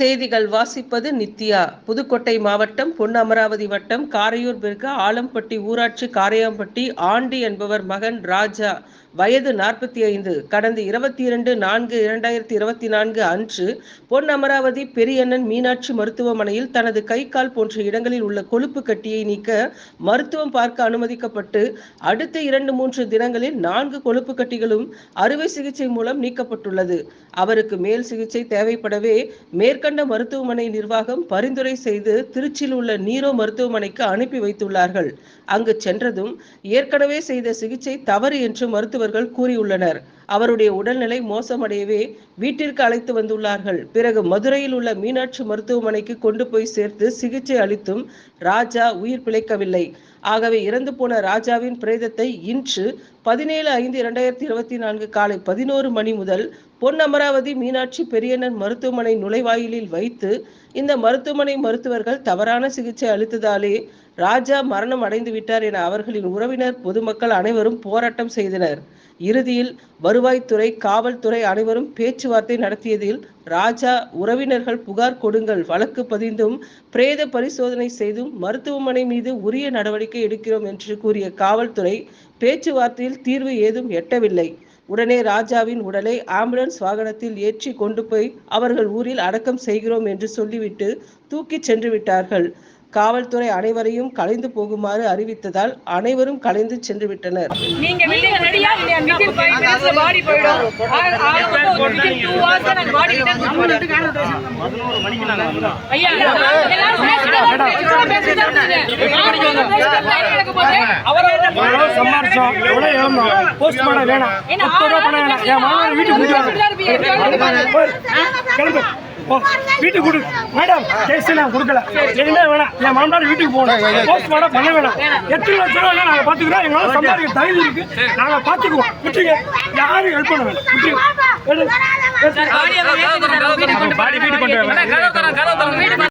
செய்திகள் வாசிப்பது நித்யா. புதுக்கோட்டை மாவட்டம் பொன் அமராவதி வட்டம் காரையூர் பிறகு ஆலம்பட்டி ஊராட்சி காரையாம்பட்டி ஆண்டி என்பவர் மகன் ராஜா. வயது நாற்பத்தி ஐந்து கடந்த இருபத்தி இரண்டு நான்கு இரண்டாயிரத்தி இருபத்தி நான்கு அன்று பொன் அமராவதி பெரியண்ணன் மீனாட்சி மருத்துவமனையில் தனது கை கால் போன்ற இடங்களில் உள்ள கொழுப்பு கட்டியை நீக்க மருத்துவம் பார்க்க அனுமதிக்கப்பட்டு அடுத்த இரண்டு மூன்று தினங்களில் நான்கு கொழுப்பு கட்டிகளும் அறுவை சிகிச்சை மூலம் நீக்கப்பட்டுள்ளது. அவருக்கு மேல் சிகிச்சை தேவைப்படவே மேற்கண்ட மருத்துவமனை நிர்வாகம் பரிந்துரை செய்து திருச்சியில் உள்ள நீரோ மருத்துவமனைக்கு அனுப்பி வைத்துள்ளார்கள். அங்கு சென்றதும் ஏற்கனவே செய்த சிகிச்சை தவறு என்று மருத்துவர்கள் கூறியுள்ளனர். அவருடைய உடல்நிலை மோசமடையவே வீட்டிற்கு அழைத்து வந்துள்ளார்கள். பிறகு மதுரையில் உள்ள மீனாட்சி மருத்துவமனைக்கு கொண்டு போய் சேர்த்து சிகிச்சை அளித்தும் ராஜா உயிர் பிழைக்கவில்லை. ஆகவே இறந்து போன ராஜாவின் பிரேதத்தை இன்று பதினேழு ஐந்து இரண்டாயிரத்தி இருபத்தி நான்கு காலை பதினோரு மணி முதல் பொன் அமராவதி மீனாட்சி பெரியண்ணன் மருத்துவமனை நுழைவாயிலில் வைத்து இந்த மருத்துவமனை மருத்துவர்கள் தவறான சிகிச்சை அளித்ததாலே ராஜா மரணம் அடைந்து விட்டார் என அவர்களின் உறவினர் பொதுமக்கள் அனைவரும் போராட்டம் செய்தனர். இறுதியில் வருவாய்த்துறை காவல்துறை அனைவரும் பேச்சுவார்த்தை நடத்தியதில் ராஜா உறவினர்கள் புகார் கொடுங்கள் வழக்கு பதிந்தும் பிரேத பரிசோதனை செய்தும் மருத்துவமனை மீது உரிய நடவடிக்கை எடுக்கிறோம் என்று கூறிய காவல்துறை பேச்சுவார்த்தையில் தீர்வு ஏதும் எட்டவில்லை. உடனே ராஜாவின் உடலை ஆம்புலன்ஸ் வாகனத்தில் ஏற்றி கொண்டு போய் அவர்கள் ஊரில் அடக்கம் செய்கிறோம் என்று சொல்லிவிட்டு தூக்கிச் சென்று விட்டார்கள். காவல்துறை அனைவரையும் கலைந்து போகுமாறு அறிவித்ததால் அனைவரும் கலைந்து சென்று விட்டனர். நீங்க சம்பாரிச்சோம். எவ்வளோ இழந்தோம் போஸ்ட் பண்ண வேணாம். பத்து ரூபா பண்ண வேணாம். என் மாமன் வீட்டுக்கு கூட்டிட்டு கிளம்பு. வீட்டுக்கு கொடு. மேடம் கேஸ் நான் கொடுக்கல. எதுவுமே வேணாம். என் மாமனார் வீட்டுக்கு போகணும். போஸ்ட் மாடம் பண்ண வேணாம். எத்தனை லட்சம் ரூபா நாங்கள் பார்த்துக்கிறோம். எங்களால் சம்பாதிக்க தகுதி இருக்கு. நாங்கள் பார்த்துக்குவோம். விட்டுங்க யாரும் ஹெல்ப் பண்ண வேணாம். விட்டுங்க. பாடி வீட்டுக்கு கொண்டு